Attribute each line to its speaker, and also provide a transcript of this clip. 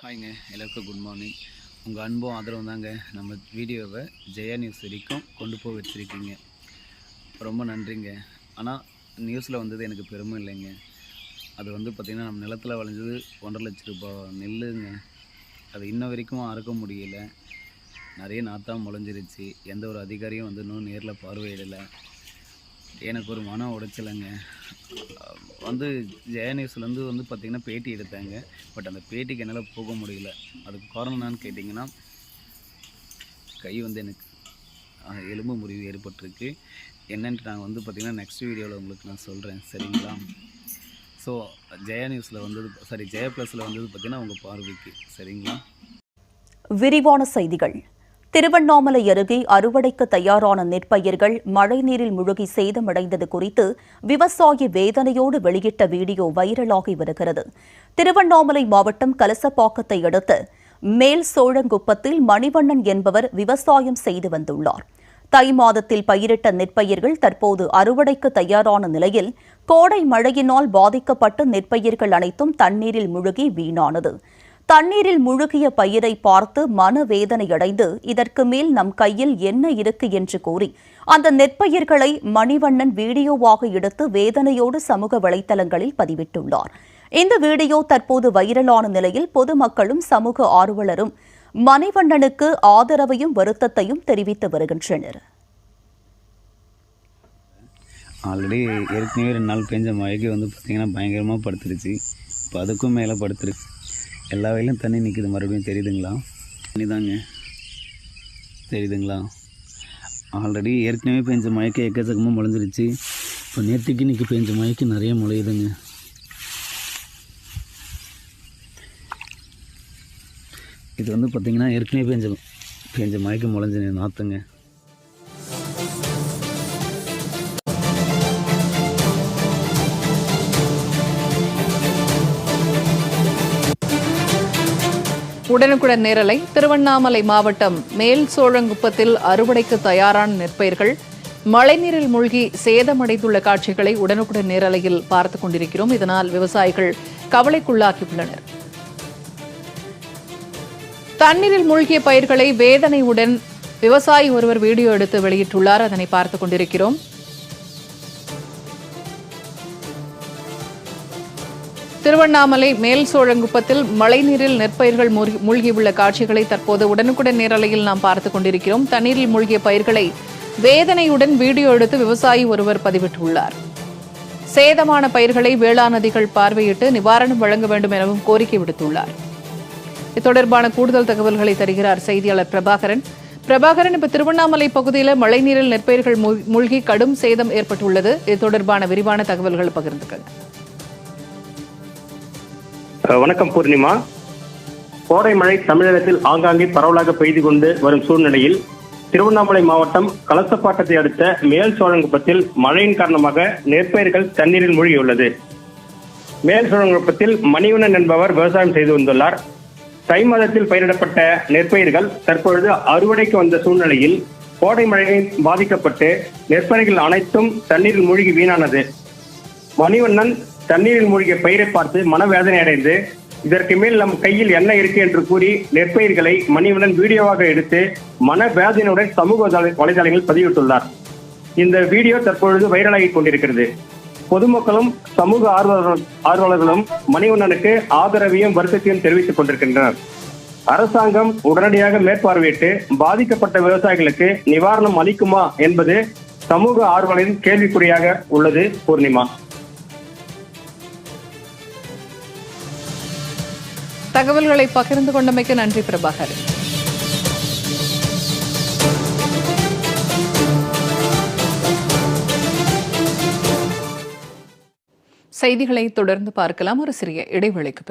Speaker 1: ஹாய்ங்க எல்லாருக்கும் good morning உங்கள் அன்பும் ஆதரவும் தாங்க. நம்ம வீடியோவை ஜெயா நியூஸ் வரைக்கும் கொண்டு போய் வச்சுருக்கீங்க. ரொம்ப நன்றிங்க. ஆனால் நியூஸில் வந்தது எனக்கு பெருமை இல்லைங்க. அது வந்து பார்த்திங்கன்னா நம்ம நிலத்தில் விளைஞ்சது ஒன்றரை லட்ச ரூபாய் நெல்லுங்க. அது இன்ன வரைக்கும் அறுக்க முடியல. நிறைய நாத்தான் முளைஞ்சிருச்சு. எந்த ஒரு அதிகாரியும் வந்து இன்னும் நேரில் பார்வையிடலை. எனக்கு ஒரு மன உடைச்சலைங்க வந்து ஜெயா நியூஸ்லேருந்து வந்து பார்த்திங்கன்னா பேட்டி எடுத்தாங்க. பட் அந்த பேட்டிக்கு என்னால் போக முடியல. அதுக்கு காரணம் என்னன்னு கேட்டிங்கன்னா கை வந்து எனக்கு எலும்பு முறிவு ஏற்பட்டிருக்கு. என்னன்ட்டு நான் வந்து பார்த்திங்கன்னா நெக்ஸ்ட் வீடியோவில் உங்களுக்கு நான் சொல்கிறேன் சரிங்களா? ஸோ ஜெயா நியூஸில் வந்தது சாரி ஜெயா ப்ளஸில் வந்தது பார்த்திங்கன்னா உங்கள் பார்வைக்கு. சரிங்களா?
Speaker 2: விரிவான செய்திகள். திருவண்ணாமலை அருகே அறுவடைக்கு தயாரான நெற்பயிர்கள் மழைநீரில் முழுகி சேதமடைந்தது குறித்து விவசாயி வேதனையோடு வெளியிட்ட வீடியோ வைரலாகி வருகிறது. திருவண்ணாமலை மாவட்டம் கலசப்பாக்கத்தை அடுத்து மேல் சோழங்குப்பத்தில் மணிவண்ணன் என்பவர் விவசாயம் செய்து வந்துள்ளார். தை மாதத்தில் பயிரிட்ட நெற்பயிர்கள் தற்போது அறுவடைக்கு தயாரான நிலையில் கோடை மழையினால் பாதிக்கப்பட்ட நெற்பயிர்கள் அனைத்தும் தண்ணீரில் முழுகி வீணானது. தண்ணீரில் முழுகிய பயிரை பார்த்து மனவேதனையடைந்து இதற்கு மேல் நம் கையில் என்ன இருக்கு என்று கூறி அந்த நெற்பயிர்களை மணிவண்ணன் வீடியோவாக எடுத்து வேதனையோடு சமூக வலைதளங்களில் பதிவிட்டுள்ளார். இந்த வீடியோ தற்போது வைரலான நிலையில் பொதுமக்களும் சமூக ஆர்வலரும் மணிவண்ணனுக்கு ஆதரவையும் வருத்தத்தையும் தெரிவித்து வருகின்றனர்.
Speaker 1: ஆல்ரெடி ஏற்கனவே ரெண்டு நாள் பெஞ்ச மழைக்கு வந்து பார்த்திங்கன்னா பயங்கரமாக படுத்துருச்சு. இப்போ அதுக்கும் மேலே படுத்துருச்சு எல்லா வயலும் தண்ணி நிற்கிது மறுபடியும் தெரியுதுங்களா? தண்ணி தாங்க தெரியுதுங்களா? ஆல்ரெடி ஏற்கனவே பெஞ்ச மயக்க எக்கச்சக்கமாக முளைஞ்சிருச்சு. இப்போ நேற்றுக்கு இன்றைக்கி பெஞ்ச மயக்கம் நிறைய முளையுதுங்க. இது வந்து பார்த்திங்கன்னா ஏற்கனவே பெஞ்ச பெஞ்ச மயக்கம் முளைஞ்ச நாற்றுங்க
Speaker 3: உடனுக்குடன் நேரலை திருவண்ணாமலை மாவட்டம் மேல் சோழங்குப்பத்தில் அறுவடைக்கு தயாரான நெற்பயிர்கள் மழைநீரில் மூழ்கி சேதமடைந்துள்ள காட்சிகளை உடனுக்குடன் நேரலையில் பார்த்துக் கொண்டிருக்கிறோம். இதனால் விவசாயிகள் கவலைக்குள்ளாகியுள்ளனர். தண்ணீரில் மூழ்கிய பயிர்களை வேதனையுடன் விவசாயி ஒருவர் வீடியோ எடுத்து வெளியிட்டுள்ளார். அதனை பார்த்துக் கொண்டிருக்கிறோம். திருவண்ணாமலை மேல் சோழங்குப்பத்தில் மழைநீரில் நெற்பயிர்கள் மூழ்கி- மூழ்கியுள்ள காட்சிகளை தற்போது உடனுக்குடன் நேரலையில் நாம் பார்த்துக் கொண்டிருக்கிறோம். தண்ணீரில் மூழ்கிய பயிர்களை வேதனையுடன் வீடியோ எடுத்து விவசாயி ஒருவர் பதிவிட்டுள்ளார். சேதமான பயிர்களை வேளாண் பார்வையிட்டு நிவாரணம் வழங்க வேண்டும் எனவும் கோரிக்கை விடுத்துள்ளார். இது தொடர்பான கூடுதல் தகவல்களை தருகிறார் செய்தியாளர் பிரபாகரன். பிரபாகரன் இப்ப திருவண்ணாமலை பகுதியில் மழைநீரில் நெற்பயிர்கள் மூழ்கி கடும் சேதம் ஏற்பட்டுள்ளது. இது தொடர்பான விரிவான தகவல்கள் பகிர்ந்துக்கங்க.
Speaker 4: வணக்கம் பூர்ணிமா. கோடை மழை தமிழகத்தில் ஆங்காங்கே பரவலாக பெய்து கொண்டு வரும் சூழ்நிலையில் திருவண்ணாமலை மாவட்டம் கலசப்பாட்டத்தை அடுத்த மேல் சோழங்குப்பத்தில் மழையின் காரணமாக நெற்பயிர்கள் தண்ணீரில் மூழ்கியுள்ளது. மேல் சோழங்குப்பத்தில் மணிவண்ணன் என்பவர் விவசாயம் செய்து வந்துள்ளார். தை மாதத்தில் பயிரிடப்பட்ட நெற்பயிர்கள் தற்பொழுது அறுவடைக்கு வந்த சூழ்நிலையில் கோடை மழையை பாதிக்கப்பட்டு நெற்பயிர்கள் அனைத்தும் தண்ணீரில் மூழ்கி வீணானது. மணிவண்ணன் தண்ணீரில் மூழ்கிய பயிரை பார்த்து மனவேதனை அடைந்து இதற்கு மேல் நம் கையில் என்ன இருக்கு என்று கூறி நெற்பயிர்களை மணிவண்ணன் வீடியோவாக எடுத்து மனவேதனையுடன் சமூக வலைதளங்களில் பதிவிட்டுள்ளார். இந்த வீடியோ தற்பொழுது வைரலாகி கொண்டிருக்கிறது. பொதுமக்களும் சமூக ஆர்வலர்களும் ஆர்வலர்களும் மணிவண்ணனுக்கு ஆதரவையும் வருத்தத்தையும் தெரிவித்துக் கொண்டிருக்கின்றனர். அரசாங்கம் உடனடியாக மேற்பார்வையிட்டு பாதிக்கப்பட்ட விவசாயிகளுக்கு நிவாரணம் அளிக்குமா என்பது சமூக ஆர்வலரின் கேள்விக்குறியாக உள்ளது பூர்ணிமா.
Speaker 3: தகவல்களை பகிர்ந்து கொண்டமைக்கு நன்றி பிரபாகர். செய்திகளை தொடர்ந்து பார்க்கலாம். ஒரு சிறிய இடைவெளிக்கு